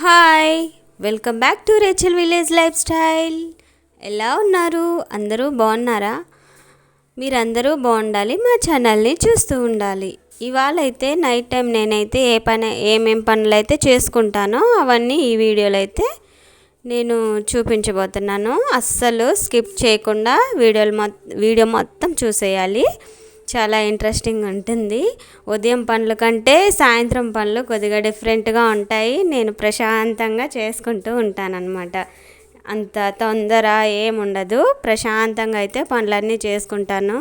Hi welcome back to Rachel village lifestyle. ఎలా ఉన్నారు? అందరూ బాగున్నారా? మీరందరూ బాగుండాలి మా ఛానల్ని చూస్తూ ఉండాలి. ఇవాళ అయితే నైట్ టైం నేనైతే ఏ పని ఏమేం పనులు అయితే చేసుకుంటానో అవన్నీ ఈ వీడియోలో అయితే నేను చూపించబోతున్నాను. అస్సలు స్కిప్ చేయకుండా వీడియోలు మొ వీడియో మొత్తం చూసేయాలి. చాలా ఇంట్రెస్టింగ్ ఉంటుంది. ఉదయం పనుల కంటే సాయంత్రం పనులు కొద్దిగా డిఫరెంట్గా ఉంటాయి. నేను ప్రశాంతంగా చేసుకుంటూ ఉంటానన్నమాట. అంత తొందర ఏముండదు. ప్రశాంతంగా అయితే పనులన్నీ చేసుకుంటాను.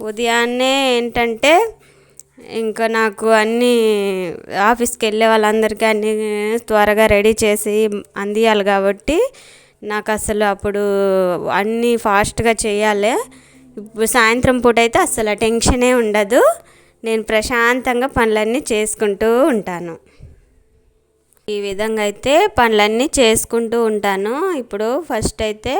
ఉదయాన్నే ఏంటంటే ఇంకా నాకు అన్నీ ఆఫీస్కి వెళ్ళే వాళ్ళందరికీ అన్నీ త్వరగా రెడీ చేసి అందియాలి కాబట్టి నాకు అసలు అప్పుడు అన్నీ ఫాస్ట్గా చేయాలి. ఇప్పుడు సాయంత్రం పూట అయితే అసలు టెన్షనే ఉండదు. నేను ప్రశాంతంగా పనులన్నీ చేసుకుంటూ ఉంటాను. ఈ విధంగా అయితే పనులన్నీ చేసుకుంటూ ఉంటాను. ఇప్పుడు ఫస్ట్ అయితే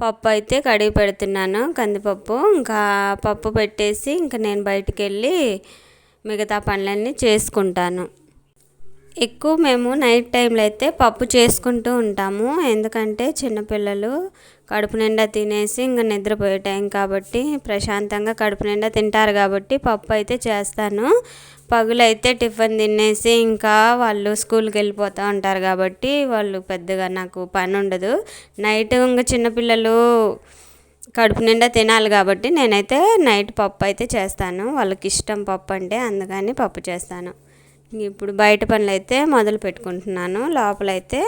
పప్పు అయితే కడిగి పెడుతున్నాను కందిపప్పు. ఇంకా పప్పు పెట్టేసి ఇంకా నేను బయటికి వెళ్ళి మిగతా పనులన్నీ చేసుకుంటాను. ఎక్కువ మేము నైట్ టైంలో అయితే పప్పు చేసుకుంటూ ఉంటాము. ఎందుకంటే చిన్నపిల్లలు కడుపు నిండా తినేసి ఇంకా నిద్రపోయే టైం కాబట్టి ప్రశాంతంగా కడుపు నిండా తింటారు కాబట్టి పప్పు అయితే చేస్తాను. పగులైతే టిఫిన్ తినేసి ఇంకా వాళ్ళు స్కూల్కి వెళ్ళిపోతూ ఉంటారు కాబట్టి వాళ్ళు పెద్దగా నాకు పని ఉండదు. నైట్ ఇంకా చిన్నపిల్లలు కడుపు నిండా తినాలి కాబట్టి నేనైతే నైట్ పప్పు అయితే చేస్తాను. వాళ్ళకి ఇష్టం పప్పు అంటే అందుకని పప్పు చేస్తాను. ఇప్పుడు బయట పనులు అయితే మొదలు పెట్టుకుంటున్నాను. లోపలైతే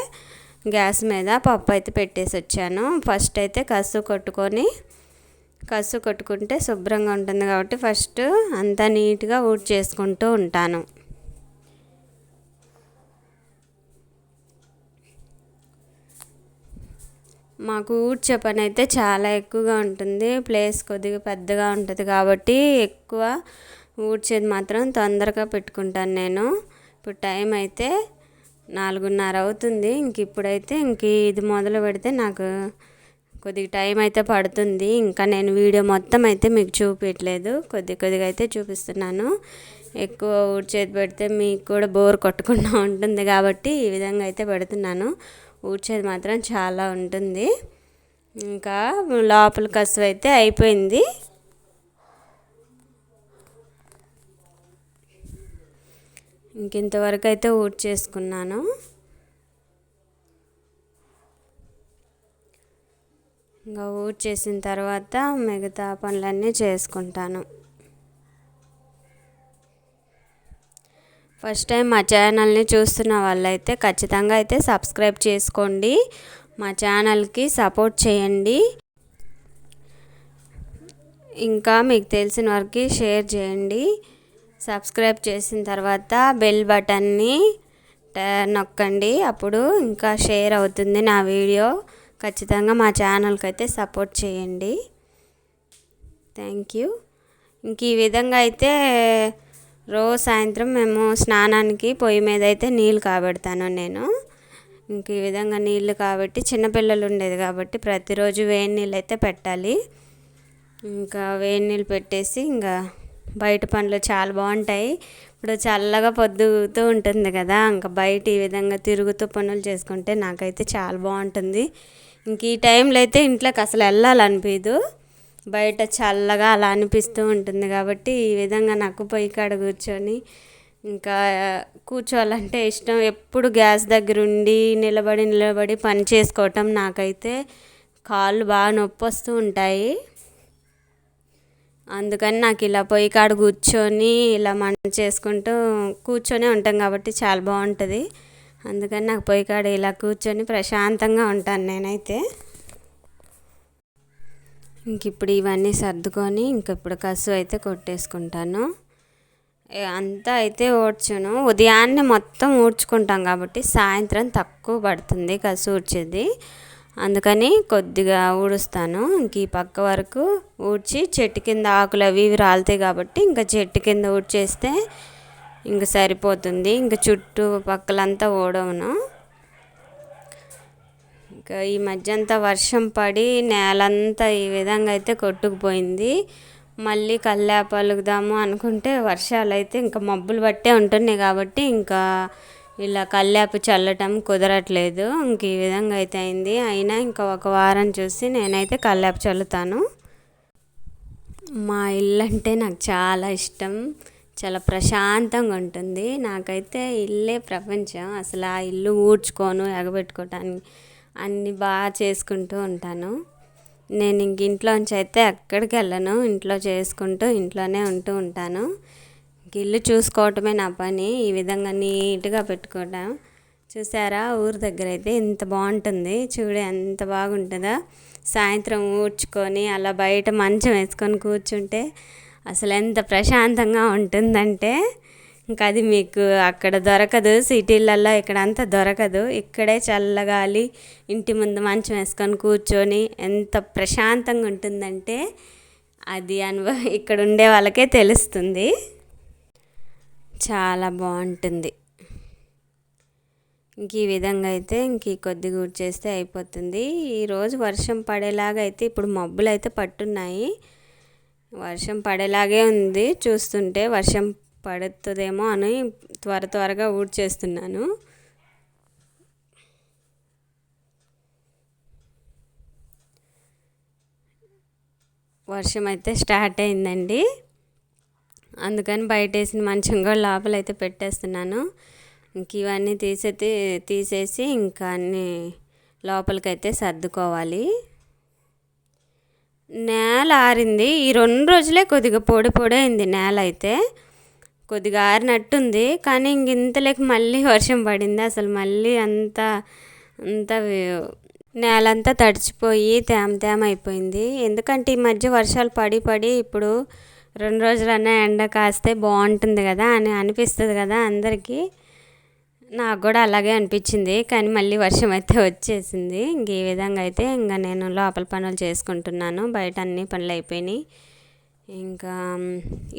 గ్యాస్ మీద పప్పు అయితే పెట్టేసి వచ్చాను. ఫస్ట్ అయితే కసు కొట్టుకొని కసు కొట్టుకుంటే శుభ్రంగా ఉంటుంది కాబట్టి ఫస్ట్ అంతా నీట్గా ఊడ్ చేసుకుంటూ ఉంటాను. మాకు ఊడ్చే పని అయితే చాలా ఎక్కువగా ఉంటుంది. ప్లేస్ కొద్దిగా పెద్దగా ఉంటుంది కాబట్టి ఎక్కువ ఊడ్చేది మాత్రం తొందరగా పెట్టుకుంటాను నేను. ఇప్పుడు టైం అయితే నాలుగున్నర అవుతుంది. ఇంక ఇప్పుడైతే ఇంక ఇది మొదలు పెడితే నాకు కొద్దిగా టైం అయితే పడుతుంది. ఇంకా నేను వీడియో మొత్తం అయితే మీకు చూపించలేదు కొద్ది కొద్దిగా అయితే చూపిస్తున్నాను. ఎక్కువ ఊడ్చేది పెడితే మీకు కూడా బోర్ కొట్టకుండా ఉంటుంది కాబట్టి ఈ విధంగా అయితే పెడుతున్నాను. ఊడ్చేది మాత్రం చాలా ఉంటుంది. ఇంకా లోపల కసువు అయితే అయిపోయింది. ఇంకింతవరకు అయితే ఊడ్ చేసుకున్నాను ఇంకా ఊడ్ చేసిన తర్వాత మిగతా పనులన్నీ చేసుకుంటాను. ఫస్ట్ టైం మా ఛానల్ని చూస్తున్న వాళ్ళైతే ఖచ్చితంగా అయితే సబ్స్క్రైబ్ చేసుకోండి. మా ఛానల్కి సపోర్ట్ చేయండి. ఇంకా మీకు తెలిసిన వారికి షేర్ చేయండి. సబ్స్క్రైబ్ చేసిన తర్వాత బెల్ బటన్ని నొక్కండి. అప్పుడు ఇంకా షేర్ అవుతుంది నా వీడియో. ఖచ్చితంగా మా ఛానల్కి అయితే సపోర్ట్ చేయండి. Thank you. ఇంక ఈ విధంగా అయితే రోజు సాయంత్రం మేము స్నానానికి పొయ్యి మీద అయితే నీళ్ళు కాబెడతాను నేను. ఇంక ఈ విధంగా నీళ్ళు కాబట్టి చిన్నపిల్లలు ఉండేది కాబట్టి ప్రతిరోజు వేడి నీళ్ళు అయితే పెట్టాలి. ఇంకా వేడి నీళ్ళు పెట్టేసి ఇంకా బయట పనులు చాలా బాగుంటాయి. ఇప్పుడు చల్లగా పొద్దుతూ ఉంటుంది కదా ఇంకా బయట ఈ విధంగా తిరుగుతూ పనులు చేసుకుంటే నాకైతే చాలా బాగుంటుంది. ఇంక ఈ టైంలో అయితే ఇంట్లోకి అసలు వెళ్ళాలనిపించదు బయట చల్లగా అలా అనిపిస్తూ ఉంటుంది కాబట్టి ఈ విధంగా నాకు పొయ్యి కాడ కూర్చొని ఇంకా కూర్చోవాలంటే ఇష్టం. ఎప్పుడు గ్యాస్ దగ్గర ఉండి నిలబడి నిలబడి పని చేసుకోవటం నాకైతే కాళ్ళు బాగా నొప్పి వస్తూ ఉంటాయి. అందుకని నాకు ఇలా పొయ్యి కాడ కూర్చొని ఇలా మంట చేసుకుంటూ కూర్చొనే ఉంటాం కాబట్టి చాలా బాగుంటుంది. అందుకని నాకు పొయ్యి కాడ ఇలా కూర్చొని ప్రశాంతంగా ఉంటాను నేనైతే. ఇంక ఇప్పుడు ఇవన్నీ సర్దుకొని ఇంక ఇప్పుడు కసు అయితే కొట్టేసుకుంటాను. అంతా అయితే ఊడ్చును. ఉదయాన్నే మొత్తం ఊడ్చుకుంటాం కాబట్టి సాయంత్రం తక్కువ పడుతుంది కసు ఊడ్చేది. అందుకని కొద్దిగా ఊడుస్తాను. ఇంక ఈ పక్క వరకు ఊడ్చి చెట్టు కింద ఆకులు అవి ఇవి రాలుతాయి కాబట్టి ఇంకా చెట్టు కింద ఊడ్చేస్తే ఇంక సరిపోతుంది. ఇంకా చుట్టూ పక్కలంతా ఊడవును. ఇంకా ఈ మధ్య అంతా వర్షం పడి నేలంతా ఈ విధంగా అయితే కొట్టుకుపోయింది. మళ్ళీ కల్లాపలుగుదాము అనుకుంటే వర్షాలు అయితే ఇంకా మబ్బులు పట్టే ఉంటున్నాయి కాబట్టి ఇంకా ఇలా కల్లాపు చల్లటం కుదరట్లేదు. ఇంక ఈ విధంగా అయితే అయింది. అయినా ఇంకా ఒక వారం చూసి నేనైతే కల్లాపు చల్లుతాను. మా ఇల్లు అంటే నాకు చాలా ఇష్టం. చాలా ప్రశాంతంగా ఉంటుంది. నాకైతే ఇల్లే ప్రపంచం. అసలు ఆ ఇల్లు ఊడ్చుకోను ఎగబెట్టుకోవటానికి అన్నీ బాగా చేసుకుంటూ ఉంటాను. నేను ఇంక ఇంట్లోంచి అయితే ఎక్కడికి వెళ్ళను. ఇంట్లో చేసుకుంటూ ఇంట్లోనే ఉంటూ ఉంటాను. గిల్లు చూసుకోవటమే నా పని. ఈ విధంగా నీట్గా పెట్టుకోవటం. చూసారా? ఊరు దగ్గర అయితే ఇంత బాగుంటుంది. చూడు ఎంత బాగుంటుందో. సాయంత్రం ఊడ్చుకొని అలా బయట మంచం వేసుకొని కూర్చుంటే అసలు ఎంత ప్రశాంతంగా ఉంటుందంటే ఇంకా అది మీకు అక్కడ దొరకదు. సిటీలలో ఇక్కడ అంతా దొరకదు. ఇక్కడే చల్లగాలి ఇంటి ముందు మంచం వేసుకొని కూర్చొని ఎంత ప్రశాంతంగా ఉంటుందంటే అది అనుభవం ఇక్కడ ఉండే వాళ్ళకే తెలుస్తుంది. చాలా బాగుంటుంది. ఇంక ఈ విధంగా అయితే ఇంక కొద్ది గుడి చేస్తే అయిపోతుంది ఈరోజు వర్షం పడేలాగా అయితే ఇప్పుడు మబ్బులు అయితే పట్టున్నాయి. వర్షం పడేలాగే ఉంది. చూస్తుంటే వర్షం పడుతుందేమో అని త్వర త్వరగా ఊడ్చేస్తున్నాను. వర్షం అయితే స్టార్ట్ అయిందండి. అందుకని బయట వేసిన మంచం కూడా లోపల అయితే పెట్టేస్తున్నాను. ఇంక ఇవన్నీ తీసే తీసేసి ఇంకా అన్నీ లోపలికైతే సర్దుకోవాలి. నేల ఆరింది. ఈ రెండు రోజులే కొద్దిగా పొడి పొడి అయింది నేల అయితే కొద్దిగా ఆరినట్టుంది. కానీ ఇంక ఇంతలేక మళ్ళీ వర్షం పడింది. అసలు మళ్ళీ అంతా అంతా నేలంతా తడిచిపోయి తేమ తేమ అయిపోయింది. ఎందుకంటే ఈ మధ్య వర్షాలు పడి పడి ఇప్పుడు రెండు రోజులన్నా ఎండ కాస్తే బాగుంటుంది కదా అని అనిపిస్తుంది కదా అందరికీ. నాకు కూడా అలాగే అనిపించింది కానీ మళ్ళీ వర్షం అయితే వచ్చేసింది. ఇంక ఈ విధంగా అయితే ఇంకా నేను లోపల పనులు చేసుకుంటున్నాను బయట అన్ని పనులు అయిపోయినాయి. ఇంకా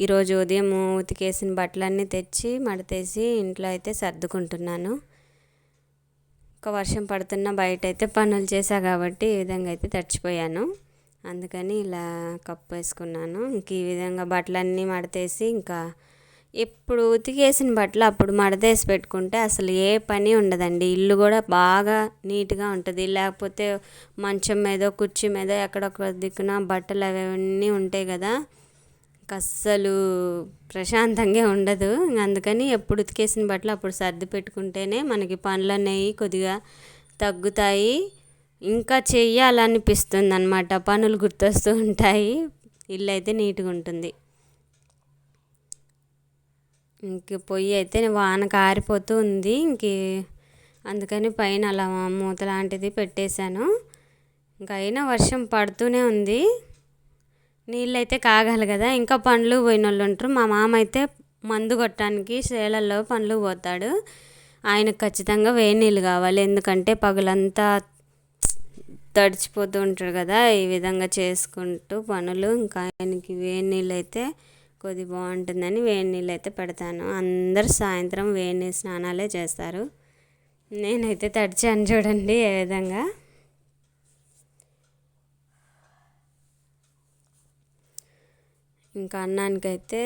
ఈరోజు ఉదయం ఉతికేసిన బట్టలన్నీ తెచ్చి మడతేసి ఇంట్లో అయితే సర్దుకుంటున్నాను. ఒక వర్షం పడుతున్న బయట అయితే పనులు చేశా కాబట్టి ఈ విధంగా అయితే తడిచిపోయాను. అందుకని ఇలా కప్పు వేసుకున్నాను. ఇంక ఈ విధంగా బట్టలన్నీ మడతేసి ఇంకా ఎప్పుడు ఉతికేసిన బట్టలు అప్పుడు మడతేసి పెట్టుకుంటే అసలు ఏ పని ఉండదండి. ఇల్లు కూడా బాగా నీట్గా ఉంటుంది. లేకపోతే మంచం మీద కుర్చీ మీద ఎక్కడొక్క దిక్కున బట్టలు అవన్నీ ఉంటాయి కదా. అస్సలు ప్రశాంతంగా ఉండదు. అందుకని ఎప్పుడు ఉతికేసిన బట్టలు అప్పుడు సర్ది పెట్టుకుంటేనే మనకి పనులు అనేవి కొద్దిగా తగ్గుతాయి. ఇంకా చెయ్యాలనిపిస్తుంది అనమాట పనులు గుర్తొస్తూ ఉంటాయి. ఇల్లు అయితే నీట్గా ఉంటుంది. ఇంక పొయ్యి అయితే వాన కారిపోతూ ఉంది. ఇంక అందుకని పైన అలా మూత లాంటిది పెట్టేశాను. ఇంకా అయినా వర్షం పడుతూనే ఉంది. నీళ్ళు అయితే కాగాలి కదా. ఇంకా పండ్లు పోయిన వాళ్ళు ఉంటారు. మా మామ అయితే మందు కొట్టడానికి చేలల్లో పండ్లు పోతాడు. ఆయనకు ఖచ్చితంగా వేడి నీళ్ళు కావాలి. ఎందుకంటే పగులంతా తడిచిపోతూ ఉంటాడు కదా ఈ విధంగా చేసుకుంటూ పనులు. ఇంకా ఆయనకి వేడి నీళ్ళు అయితే కొద్ది బాగుంటుందని వేడి నీళ్ళు అయితే పెడతాను. అందరు సాయంత్రం వేడి నీళ్ళు స్నానాలే చేస్తారు. నేనైతే తడిచాను చూడండి ఏ విధంగా. ఇంకా అన్నానికైతే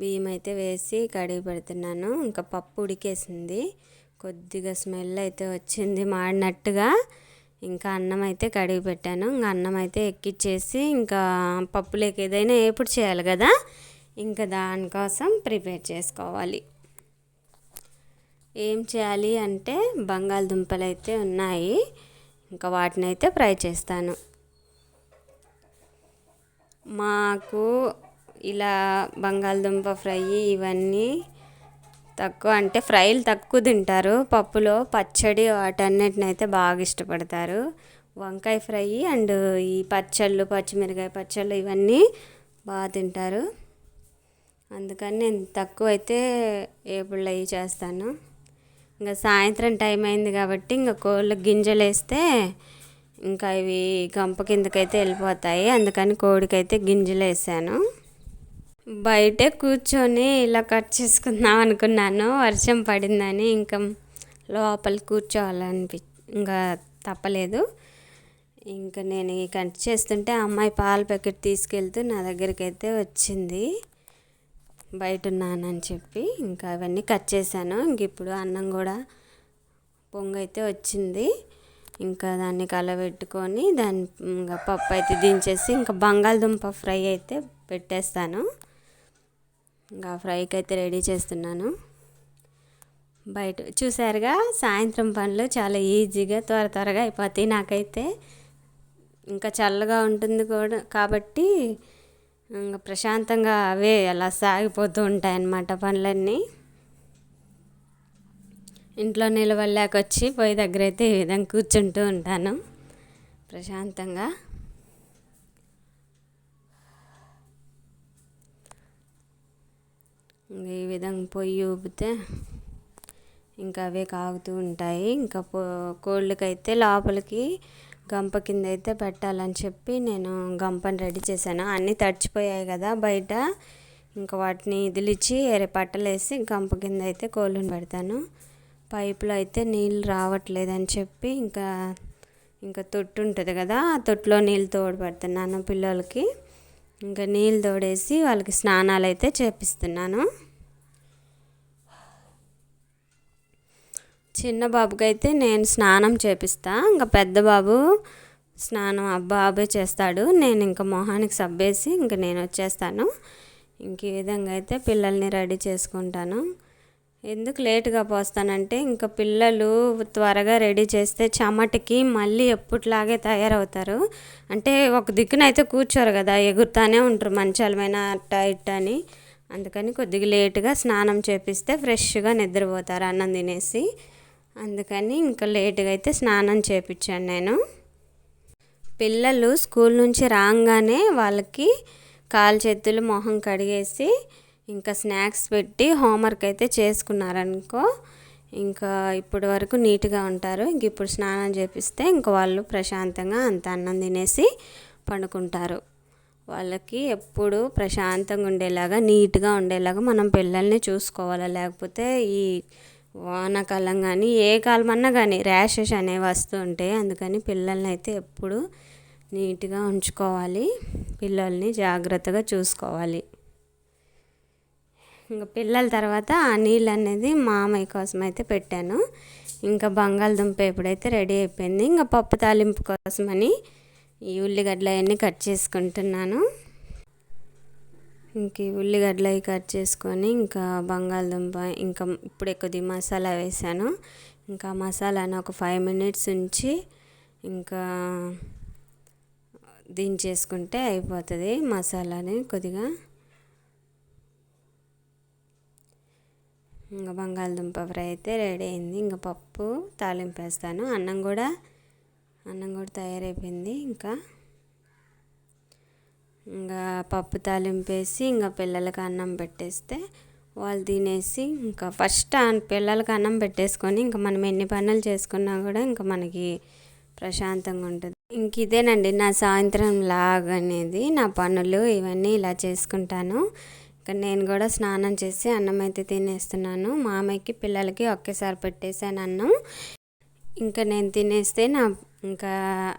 బియ్యం అయితే వేసి కడిగి పెడుతున్నాను. ఇంకా పప్పు ఉడికేసింది. కొద్దిగా స్మెల్ అయితే వచ్చింది మాడినట్టుగా. ఇంకా అన్నం అయితే కడిగి పెట్టాను. ఇంకా అన్నం అయితే ఎక్కిచ్చేసి ఇంకా పప్పులోకి ఏదైనా ఎప్పుడు చేయాలి కదా? ఇంకా దానికోసం ప్రిపేర్ చేసుకోవాలి. ఏం చేయాలి అంటే బంగాళదుంపలు అయితే ఉన్నాయి. ఇంకా వాటిని అయితే ఫ్రై చేస్తాను. మాకు ఇలా బంగాళదుంప ఫ్రై ఇవన్నీ తక్కువ అంటే ఫ్రైలు తక్కువ తింటారు. పప్పులో పచ్చడి వాటన్నిటిని అయితే బాగా ఇష్టపడతారు. వంకాయ ఫ్రై అండ్ ఈ పచ్చళ్ళు పచ్చిమిరకాయ పచ్చళ్ళు ఇవన్నీ బాగా తింటారు. అందుకని నేను తక్కువ అయితే ఏపుళ్ళు అవి చేస్తాను. ఇంకా సాయంత్రం టైం అయింది కాబట్టి ఇంకా కోళ్ళ గింజలు వేస్తే ఇంకా ఇవి గంప కిందకైతే వెళ్ళిపోతాయి. అందుకని కోడికైతే గింజలు వేసాను బయటే కూర్చొని ఇలా కట్ చేసుకుందాం అనుకున్నాను. వర్షం పడిందని ఇంకా లోపల కూర్చోవాలనిపి ఇంకా తప్పలేదు. ఇంకా నేను ఈ కట్ చేస్తుంటే అమ్మాయి పాల ప్యాకెట్ తీసుకెళ్తూ నా దగ్గరికి అయితే వచ్చింది. బయట ఉన్నానని చెప్పి ఇంకా అవన్నీ కట్ చేశాను. ఇంక ఇప్పుడు అన్నం కూడా పొంగైతే వచ్చింది. ఇంకా దాన్ని కలబెట్టుకొని దాని ఇంకా పప్పు అయితే దించేసి ఇంకా బంగాళదుంప ఫ్రై అయితే పెట్టేస్తాను. ఇంకా ఫ్రైకి అయితే రెడీ చేస్తున్నాను. బయట చూసారుగా సాయంత్రం పనులు చాలా ఈజీగా త్వర త్వరగా అయిపోతాయి నాకైతే. ఇంకా చల్లగా ఉంటుంది కూడా కాబట్టి ఇంకా ప్రశాంతంగా అవే అలా సాగిపోతూ ఉంటాయన్నమాట పనులన్నీ. ఇంట్లో నిలవలేక వచ్చి పొయ్యి దగ్గర అయితే ఈ విధంగా కూర్చుంటూ ఉంటాను. ప్రశాంతంగా. ఈ విధంగా పొయ్యి ఊపితే ఇంకా అవే కాగుతూ ఉంటాయి. ఇంకా పో కోళ్ళకైతే లోపలికి గంప కింద అయితే పెట్టాలని చెప్పి నేను గంపని రెడీ చేశాను. అన్నీ తడిచిపోయాయి కదా బయట. ఇంకా వాటిని ఇదిలిచ్చి ఎరే పట్టలేసి గంప కింద అయితే కోళ్ళని పెడతాను. పైపులో అయితే నీళ్ళు రావట్లేదని చెప్పి ఇంకా ఇంకా తొట్టు ఉంటుంది కదా ఆ తొట్టులో నీళ్ళు తోడు పెడుతున్నాను పిల్లలకి. ఇంకా నీళ్ళు తోడేసి వాళ్ళకి స్నానాలు అయితే చేపిస్తున్నాను. చిన్న బాబుకి అయితే నేను స్నానం చేపిస్తా. ఇంకా పెద్ద బాబు స్నానం అబ్బాబే బాబే చేస్తాడు. నేను ఇంకా మొహానికి సబ్బేసి ఇంకా నేను వచ్చేస్తాను. ఇంక ఈ విధంగా అయితే పిల్లల్ని రెడీ చేసుకుంటాను. ఎందుకు లేటుగా పోస్తానంటే ఇంకా పిల్లలు త్వరగా రెడీ చేస్తే చెమటకి మళ్ళీ ఎప్పటిలాగే తయారవుతారు. అంటే ఒక దిక్కునైతే కూర్చోరు కదా ఎగురుతానే ఉంటారు మంచాలమైన అట్ట ఇట్ట అని. అందుకని కొద్దిగా లేటుగా స్నానం చేపిస్తే ఫ్రెష్గా నిద్రపోతారు అన్నం తినేసి. అందుకని ఇంకా లేటుగా అయితే స్నానం చేపించాను నేను. పిల్లలు స్కూల్ నుంచి రాగానే వాళ్ళకి కాలు చేతులు మొహం కడిగేసి ఇంకా స్నాక్స్ పెట్టి హోంవర్క్ అయితే చేసుకున్నారనుకో ఇంకా ఇప్పటి వరకు నీట్గా ఉంటారు. ఇంక ఇప్పుడు స్నానం చేపిస్తే ఇంకా వాళ్ళు ప్రశాంతంగా అంత అన్నం తినేసి పండుకుంటారు. వాళ్ళకి ఎప్పుడు ప్రశాంతంగా ఉండేలాగా నీట్గా ఉండేలాగా మనం పిల్లల్ని చూసుకోవాలి? లేకపోతే ఈ వానాకాలం కానీ ఏ కాలం అన్నా కానీ ర్యాషెస్ అనేవి వస్తూ ఉంటాయి. అందుకని పిల్లల్ని అయితే ఎప్పుడు నీట్గా ఉంచుకోవాలి. పిల్లల్ని జాగ్రత్తగా చూసుకోవాలి. ఇంకా పిల్లల తర్వాత ఆ నీళ్ళు అనేది మామయ్య కోసం అయితే పెట్టాను. ఇంకా బంగాళదుంప ఎప్పుడైతే రెడీ అయిపోయింది. ఇంకా పప్పు తాలింపు కోసమని ఈ ఉల్లిగడ్డలు అవన్నీ కట్ చేసుకుంటున్నాను. ఇంక ఉల్లిగడ్డలు అవి కట్ చేసుకొని ఇంకా బంగాళదుంప ఇంకా ఇప్పుడే కొద్దిగా మసాలా వేసాను. ఇంకా మసాలాను ఒక ఫైవ్ మినిట్స్ ఉంచి ఇంకా దించేసుకుంటే అయిపోతుంది మసాలాని కొద్దిగా. ఇంకా బంగాళదుంప ఫ్రై అయితే రెడీ అయింది. ఇంకా పప్పు తాలింపు వేస్తాను. అన్నం కూడా అన్నం కూడా తయారైపోయింది. ఇంకా ఇంకా పప్పు తాలింపు వేసి ఇంకా పిల్లలకి అన్నం పెట్టేస్తే వాళ్ళు తినేసి ఇంకా ఫస్ట్ పిల్లలకి అన్నం పెట్టేసుకొని ఇంకా మనం ఎన్ని పనులు చేసుకున్నా కూడా ఇంకా మనకి ప్రశాంతంగా ఉంటుంది. ఇంక ఇదేనండి నా సాయంత్రం లాగ్ అనేది నా పనులు ఇవన్నీ ఇలా చేసుకుంటాను. ఇంకా నేను కూడా స్నానం చేసి అన్నం అయితే తినేస్తున్నాను. మామయ్యకి పిల్లలకి ఒకేసారి పెట్టేసాను అన్నం. ఇంకా నేను తినేస్తే నా ఇంకా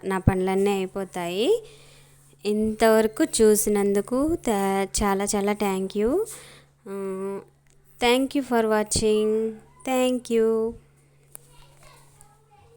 నా పనులన్నీ అయిపోతాయి. ఇంతవరకు చూసినందుకు చాలా చాలా thank you. Thank you for watching. Thank you.